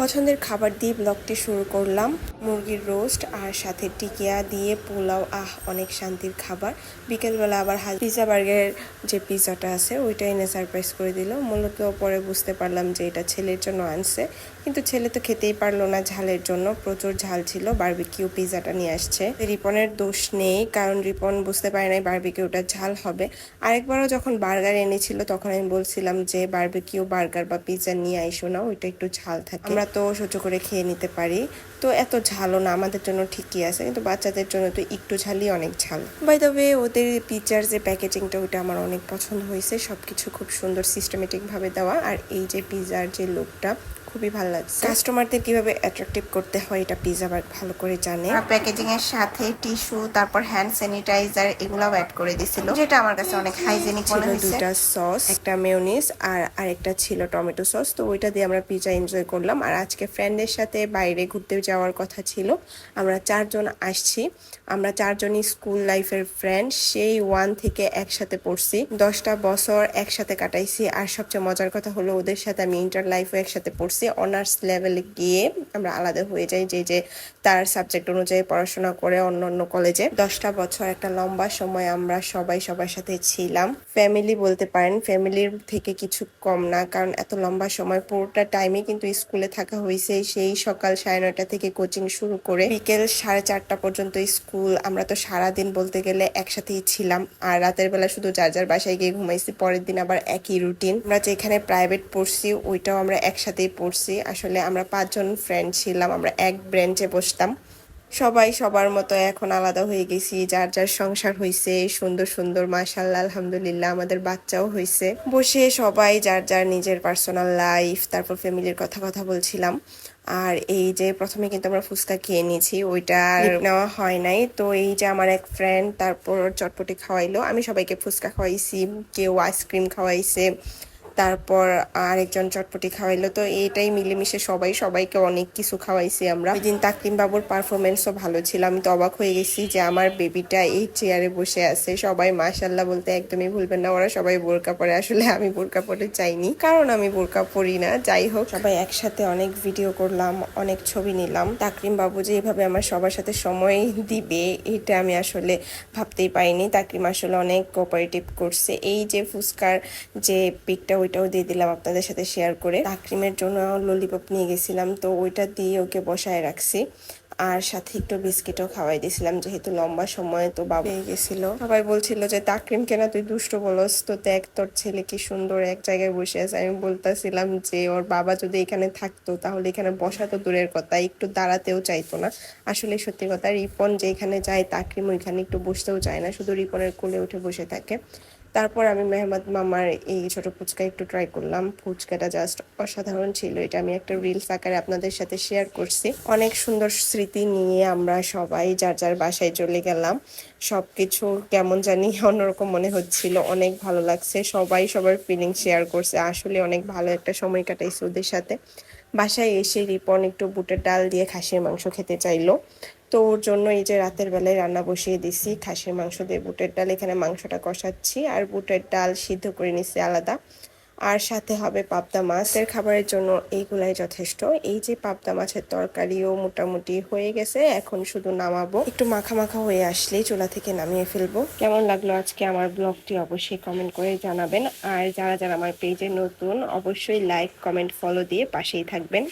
পছন্দের খাবার দিয়ে ব্লগটি শুরু করলাম। মুরগির রোস্ট আর সাথে টিকিয়া দিয়ে পোলাও, আহ, অনেক শান্তির খাবার। বিকেলবেলা আবার পিজা বার্গারের যে পিজাটা আছে ওইটা এনে সারপ্রাইজ করে দিল। মূলত পরে বুঝতে পারলাম যে এটা ছেলের জন্য আনছে। কিন্তু ছেলে তো খেতেই পারল না ঝালের জন্য। প্রচুর ঝাল ছিল বার্বিকিউ পিজাটা নিয়ে আসছে। রিপনের দোষ নেই, কারণ রিপন বুঝতে পারে নাই বার্বিকিউটা ঝাল হবে। আরেকবারও যখন বার্গার এনেছিল, তখন আমি বলছিলাম যে বার্বিকিউ বার্গার বা পিজা নিয়ে আইসো না, ওইটা একটু ঝাল থাকে। আমরা তো সহ্য করে খেয়ে নিতে পারি। তো এত ঝালও না, আমাদের জন্য ঠিকই আছে, কিন্তু বাচ্চাদের জন্য তো একটু ঝালই অনেক ঝাল। বাই দ্য ওয়ে ওদের পিচার যে প্যাকেজিংটা ওইটা আমার অনেক পছন্দ হয়েছে। সব কিছু খুব সুন্দর সিস্টেমেটিকভাবে দেওয়া। আর এই যে পিজার যে লুকটা খুবই ভালো লাগছে। কাস্টমারদের কীভাবে অ্যাট্রাকটিভ করতে হয় এটা পিজা বার ভালো করে জানে। আর প্যাকেজিং এর সাথে টিস্যু তারপর হ্যান্ড স্যানিটাইজার এগুলাও অ্যাড করে দিছিল যেটা আমার কাছে অনেক হাইজেনিক মনে হয়েছে দুইটা সস একটা মেয়োনিজ আর আরেকটা ছিল টমেটো সস তো ওইটা দিয়ে আমরা পিজা এনজয় করলাম। আর আজকে ফ্রেন্ডের সাথে বাইরে ঘুরতে যাওয়ার কথা ছিল। আমরা চারজন আসছি। আমরা চারজনই স্কুল লাইফের ফ্রেন্ড সেই ওয়ান থেকে একসাথে পড়ছি। দশটা বছর একসাথে কাটাইছি। আর সবচেয়ে মজার কথা হলো ওদের সাথে আমি ইন্টার লাইফও একসাথে পড়ছি। অনার্স লেভেলে গিয়ে আমরা আলাদা হয়ে যাই যে যে তার সাবজেক্ট অনুযায়ী পড়াশোনা করে অন্য অন্য কলেজে দশটা বছর একটা লম্বা সময় আমরা সবাই সবার সাথে ছিলাম। ফ্যামিলি বলতে পারেন ফ্যামিলির থেকে কিছু কম না, কারণ এত লম্বা সময় পুরোটা টাইমে কিন্তু স্কুলে থাকা হয়েছে। সেই সকাল সাড়ে নয়টা থেকে কোচিং শুরু করে বিকেল সাড়ে চারটা পর্যন্ত স্কুল আমরা তো সারাদিন বলতে গেলে একসাথেই ছিলাম। আর রাতের বেলা শুধু যার যার বাসায় গিয়ে ঘুমাইছি, পরের দিন আবার একই রুটিন আমরা যেখানে প্রাইভেট পড়ছি, ওইটাও আমরা একসাথেই পড়ছি। আসলে আমরা পাঁচজন ফ্রেন্ড ছিলাম আমরা এক ব্রেঞ্চে বসতাম। সবাই সবার মতো এখন আলাদা হয়ে গেছি যার যার সংসার হয়েছে সুন্দর সুন্দর মাশাল্লাহ আলহামদুলিল্লাহ আমাদের বাচ্চাও হয়েছে বসে সবাই যার যার নিজের পার্সোনাল লাইফ তারপর ফ্যামিলির কথা কথা বলছিলাম। আর এই যে প্রথমে কিন্তু আমরা ফুচকা খেয়ে নিয়েছি ওইটা নেওয়া হয় নাই। তো এই যে আমার এক ফ্রেন্ড তারপর চটপটি খাওয়াইলো। আমি সবাইকে ফুচকা খাওয়াইছি কেউ আইসক্রিম খাওয়াইছে। তারপর আরেকজন চটপটি খাওয়াইলো। তো এটাই মিলেমিশে সবাই, সবাইকে অনেক কিছু খাওয়াইছি আমরা। ওই দিন তাকরিম বাবুর পারফরমেন্সও ভালো ছিল। আমি তো অবাক হয়ে গেছি যে আমার বেবিটা এই চেয়ারে বসে আছে। সবাই মাশাল্লাহ বলতে একদমই ভুলবেন না, ওরা সবাই বোরকা পরে। আসলে আমি বোরকা পরে চাইনি কারণ আমি বোরকা পরি না। যাই হোক, সবাই একসাথে অনেক ভিডিও করলাম, অনেক ছবি নিলাম। তাকরিম বাবু যে এভাবে আমার সবার সাথে সময় দিবে, এটা আমি আসলে ভাবতেই পাইনি তাকরিম আসলে অনেক কোঅপারেটিভ করছে। এই যে ফুচকার যে পিকটা ওইটাও দিয়ে দিলাম আপনাদের সাথে শেয়ার করে। তাকরিমের জন্য ললিপপ নিয়ে গেছিলাম, তো ওইটা দিয়ে ওকে বসায় রাখছি। আর সাথে একটু বিস্কিটও খাওয়াই দিয়েছিলাম, যেহেতু লম্বা সময়, তো বাবা হয়ে গেছিল। সবাই বলছিল যে তাকরিম কেনা তুই দুষ্ট বলস, তো দেখ তোর ছেলে কি সুন্দর এক জায়গায় বসে আছে। আমি বলতেছিলাম যে, ওর বাবা যদি এখানে থাকতো, তাহলে এখানে বসা তো দূরের কথা, একটু দাঁড়াতেও চাইতো না। আসলে সত্যি কথা, রিপন যে এখানে যায় তাকরিম ওইখানে একটু বসতেও চায় না, শুধু রিপনের কোলে উঠে বসে থাকে। তারপর আমি মেহমদ মামার এই ছোট ফুচকা একটু ট্রাই করলাম। ফুচকাটা জাস্ট অসাধারণ ছিল। এটা আমি একটা রিলস আকারে আপনাদের সাথে শেয়ার করছি। অনেক সুন্দর স্মৃতি নিয়ে আমরা সবাই যার যার বাসায় চলে গেলাম। সব কিছু কেমন জানি অন্যরকম মনে হচ্ছিল। অনেক ভালো লাগছে। সবাই সবার ফিলিং শেয়ার করছে। আসলে অনেক ভালো একটা সময় কাটাইছে ওদের সাথে। বাসায় এসে রিপন একটু বুটের ডাল দিয়ে খাসির মাংস খেতে চাইলো। তো ওর জন্য এই যে রাতের বেলায় রান্না বসিয়ে দিছি, খাসির মাংস দিয়ে বুটের ডাল, এখানে মাংসটা কষাচ্ছি আর বুটের ডাল সিদ্ধ করে নিছি আলাদা। আর সাথে হবে পাবদা মাছের খাবারের জন্য এইগুলাই যথেষ্ট। এই যে পাবদা মাছের তরকারিও মোটামুটি হয়ে গেছে, এখন শুধু নামাবো। একটু মাখা মাখা হয়ে আসলেই চুলা থেকে নামিয়ে ফেলব। কেমন লাগল আজকে আমার ব্লগটি অবশ্যই কমেন্ট করে জানাবেন। আর যারা যারা আমার পেজে নতুন, অবশ্যই লাইক, কমেন্ট, ফলো দিয়ে পাশেই থাকবেন।